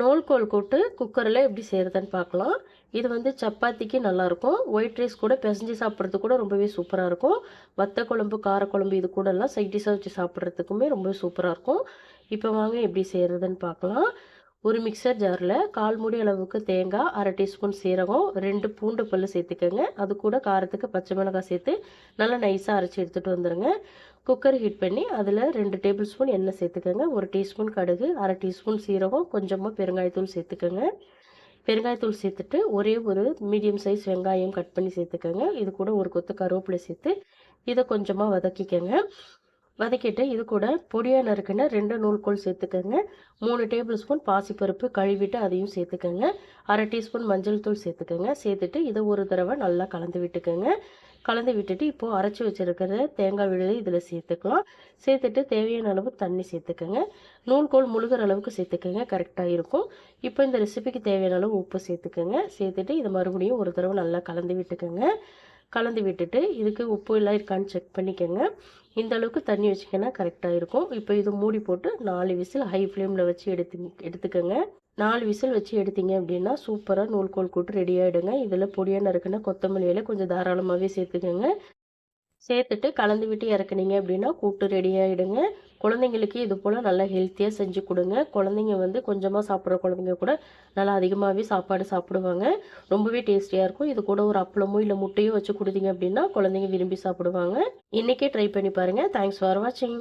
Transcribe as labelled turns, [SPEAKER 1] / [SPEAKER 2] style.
[SPEAKER 1] நூல்கோல் கூட்டு குக்கரில் எப்படி செய்கிறதுன்னு பார்க்கலாம். இது வந்து சப்பாத்திக்கு நல்லாயிருக்கும். ஒயிட் ரைஸ் கூட பிசைஞ்சு சாப்பிட்றதுக்கு கூட ரொம்பவே சூப்பராக இருக்கும். வத்த குழம்பு காரக்குழம்பு இது கூடலாம் சைட் டிஷ்ஷாக வச்சு சாப்பிட்றதுக்குமே ரொம்ப சூப்பராக இருக்கும். இப்போ வாங்க எப்படி செய்கிறதுன்னு பார்க்கலாம். ஒரு மிக்சர் ஜாரில் கால் மூடி அளவுக்கு தேங்காய் அரை டீஸ்பூன் சீரகம் ரெண்டு பூண்டு பல் சேர்த்துக்கோங்க. அது கூட காரத்துக்கு பச்சை மிளகாய் சேர்த்து நல்லா நைஸாக அரைச்சி எடுத்துகிட்டு வந்துடுங்க குக்கர் ஹீட் பண்ணி அதில் ரெண்டு டேபிள் ஸ்பூன் எண்ணெய் சேர்த்துக்கோங்க. ஒரு டீஸ்பூன் கடுகு அரை டீஸ்பூன் சீரகம் கொஞ்சமாக பெருங்காயத்தூள் சேர்த்துக்கோங்க. பெருங்காயத்தூள் சேர்த்துட்டு ஒரே ஒரு மீடியம் சைஸ் வெங்காயம் கட் பண்ணி சேர்த்துக்கோங்க. இது கூட ஒரு கொத்து கருவேப்பிலை சேர்த்து இதை கொஞ்சமாக வதக்கிக்கோங்க. வதக்கிட்டு இது கூட பொடியாக நறுக்கின ரெண்டு நூல்கோல் சேர்த்துக்கோங்க. மூணு டேபிள் ஸ்பூன் பாசிப்பருப்பு கழுவிட்டு அதையும் சேர்த்துக்கோங்க. அரை டீஸ்பூன் மஞ்சள் தூள் சேர்த்துக்கோங்க. சேர்த்துட்டு இதை ஒரு தடவை நல்லா கலந்து விட்டுக்கோங்க. கலந்து விட்டுட்டு இப்போது அரைச்சி வச்சுருக்கிற தேங்காய் விழுது இதில் சேர்த்துக்கலாம். சேர்த்துட்டு தேவையான அளவு தண்ணி சேர்த்துக்கோங்க. நூல்கோல் முழுகிற அளவுக்கு சேர்த்துக்கோங்க. கரெக்டாக இருக்கும். இப்போ இந்த ரெசிபிக்கு தேவையான அளவு உப்பு சேர்த்துக்கோங்க. சேர்த்துட்டு இதை மறுபடியும் ஒரு தடவை நல்லா கலந்து விட்டுக்கோங்க. கலந்து விட்டுட்டு இதுக்கு உப்பு எல்லாம் இருக்கான்னு செக் பண்ணிக்கோங்க. இந்த அளவுக்கு தண்ணி வச்சிங்கன்னா கரெக்டாக இருக்கும். இப்போ இது மூடி போட்டு நாலு விசில் ஹை ஃப்ளேமில் வச்சு எடுத்து எடுத்துக்கோங்க. நாலு விசில் வச்சு எடுத்தீங்க அப்படின்னா சூப்பராக நூல்கோல் கூட்டு ரெடி ஆகிடுங்க இதில் பொடியாக நறுக்குன்னா கொத்தமல்லியில் கொஞ்சம் தாராளமாகவே சேர்த்துக்கோங்க. சேர்த்துட்டு கலந்து விட்டு இறக்குனீங்க அப்படின்னா கூட்டு ரெடி ஆகிடுங்க குழந்தைங்களுக்கு இது போல் நல்லா ஹெல்த்தியாக செஞ்சு கொடுங்க. குழந்தைங்க வந்து கொஞ்சமாக சாப்பிட்ற குழந்தைங்க கூட நல்லா அதிகமாகவே சாப்பாடு சாப்பிடுவாங்க. ரொம்பவே டேஸ்டியாக இருக்கும். இது கூட ஒரு அப்பளமோ இல்லை முட்டையோ வச்சு கொடுத்தீங்க அப்படின்னா குழந்தைங்க விரும்பி சாப்பிடுவாங்க. இன்றைக்கே ட்ரை பண்ணி பாருங்கள் தேங்க்ஸ் ஃபார் வாட்சிங்